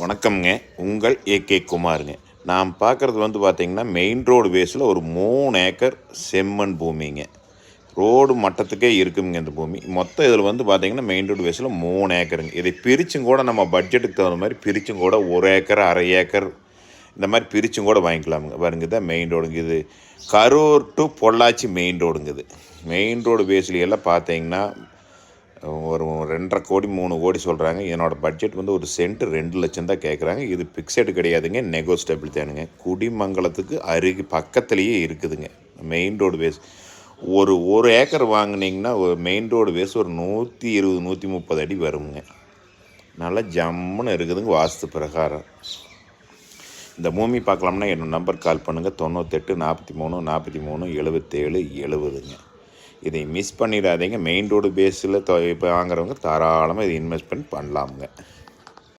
வணக்கம்ங்க. உங்கள் ஏகே குமாருங்க. நாம் பார்க்குறது வந்து பார்த்தீங்கன்னா மெயின் ரோடு பேஸில் ஒரு மூணு ஏக்கர் செம்மண் பூமிங்க. ரோடு மட்டத்துக்கே இருக்குங்க இந்த பூமி. மொத்தம் இதில் வந்து பார்த்தீங்கன்னா மெயின் ரோடு பேஸில் மூணு ஏக்கருங்க. இதை பிரிச்சும் கூட நம்ம பட்ஜெட்டுக்கு தகுந்த மாதிரி பிரிச்சும் கூட ஒரு ஏக்கர் அரை ஏக்கர் இந்த மாதிரி பிரிச்சும் கூட வாங்கிக்கலாமுங்க. பாருங்க தான் மெயின் ரோடுங்க இது கரூர் டு பொள்ளாச்சி மெயின் ரோடுங்க இது. மெயின் ரோடு பேஸ்லையெல்லாம் பார்த்தீங்கன்னா ஒரு ரெண்டரை கோடி மூணு கோடி சொல்கிறாங்க என்னோட பட்ஜெட் வந்து ஒரு சென்ட் ரெண்டு லட்சம் தான் கேட்குறாங்க இது பிக்சடு கிடையாதுங்க. நெகோஸ்டபிள் தானுங்க. குடிமங்கலத்துக்கு அருகு பக்கத்துலேயே இருக்குதுங்க. மெயின் ரோடு வேஸ் ஒரு ஒரு ஏக்கர் வாங்கினீங்கன்னா ஒரு மெயின் ரோடு வேஸ் ஒரு நூற்றி இருபது நூற்றி முப்பது அடி வருங்க. நல்லா ஜம்முன்னு இருக்குதுங்க வாஸ்து பிரகாரம். இந்த பூமி பார்க்கலாம்னா என்னோட நம்பர் கால் பண்ணுங்கள் தொண்ணூத்தெட்டு நாற்பத்தி மூணு நாற்பத்தி மூணு எழுபத்தேழு எழுபதுங்க இதை மிஸ் பண்ணிடாதீங்க. மெயின் ரோடு பேஸில் இப்போ வாங்குறவங்க தாராளமாக இதை இன்வெஸ்ட்மெண்ட் பண்ணலாமுங்க.